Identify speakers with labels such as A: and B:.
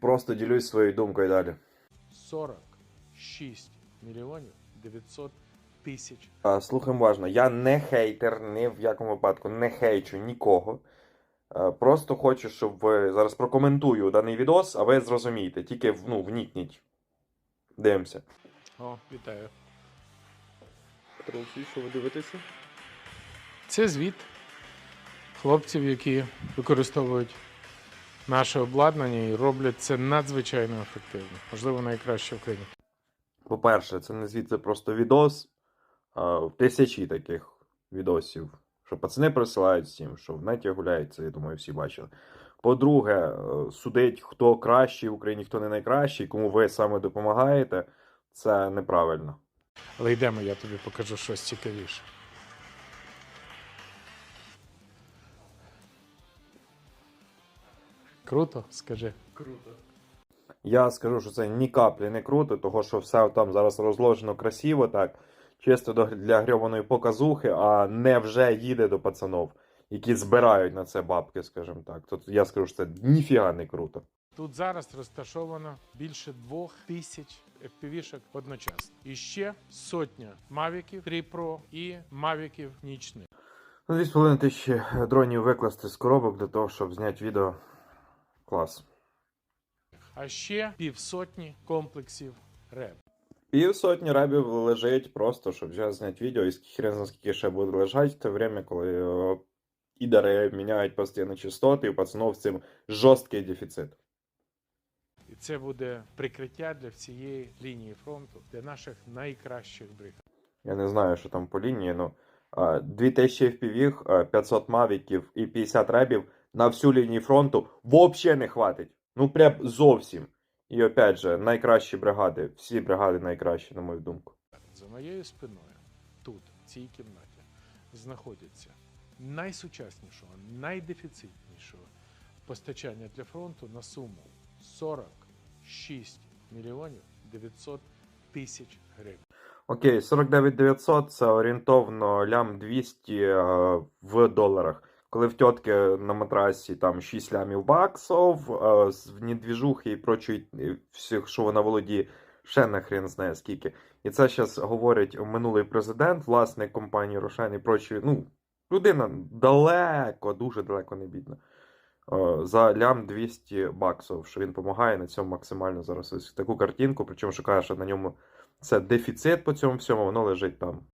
A: Просто ділюсь своєю думкою далі.
B: 46 мільйонів 900 тисяч.
A: А, Слухаємо уважно. Я не хейтер, ні в якому випадку не хейчу нікого. Просто хочу, щоб ви зараз прокоментую даний відос, а ви зрозумієте. Тільки ну, вникніть. Дивимося.
B: О, вітаю.
C: Петро Олексійович, що ви дивитеся?
B: Це звіт хлопців, які використовують наше обладнання і роблять це надзвичайно ефективно. Можливо, найкраще в країні.
A: По-перше, це не звідси просто відос, а тисячі таких відосів, що пацани присилають всім, що в неті гуляють, це, я думаю, всі бачили. По-друге, е, судить, хто кращий в Україні, хто не найкращий, кому ви саме допомагаєте, це неправильно.
B: Але йдемо, я тобі покажу щось цікавіше. Круто, скажи.
C: Круто.
A: Я скажу, що це ні каплі не круто, того що все там зараз розложено красиво, так, чисто до- для грьованої показухи, а не вже їде до пацанов, які збирають на це бабки, скажімо так. Тут я скажу, що це ніфіга не круто.
B: Тут зараз розташовано більше двох тисяч FPV-шок одночасно. І ще сотня мавіків 3 Pro і мавіків нічних.
A: Ну, 2,5 тисячі дронів викласти з коробок для того, щоб зняти відео. Клас.
B: А ще півсотні комплексів РЕБ.
A: Півсотні рабів лежить просто, щоб зараз зняти відео, і хрен скільки ще буде лежати в те время, коли е, ідери міняють постійно частоти, і у пацанов з цим жорсткий дефіцит.
B: І це буде прикриття для всієї лінії фронту, для наших найкращих бригад.
A: Я не знаю, що там по лінії, ну. 2000 FPV, 500 мавіків і 50 ребів на всю лінію фронту взагалі не хватить. Ну, прям зовсім. І опять же, найкращі бригади, всі бригади найкращі, на мою думку.
B: За моєю спиною, тут, в цій кімнаті, знаходяться найсучаснішого, найдефіцитнішого постачання для фронту на суму 46 мільйонів 900 тисяч гривень.
A: Окей, 49 900 це орієнтовно лям 200 е, в доларах. Коли в тітки на матрасі там 6 лямів баксов, в недвіжухи і прочої всіх, що вона володіє, ще на хрен знає скільки. І це зараз говорить минулий президент, власник компанії Рошен і прочі. Ну, людина далеко, дуже далеко не бідна. За лям 200 баксів, що він допомагає на цьому максимально зараз ось таку картинку, причому що каже, що на ньому це дефіцит по цьому всьому, воно лежить там.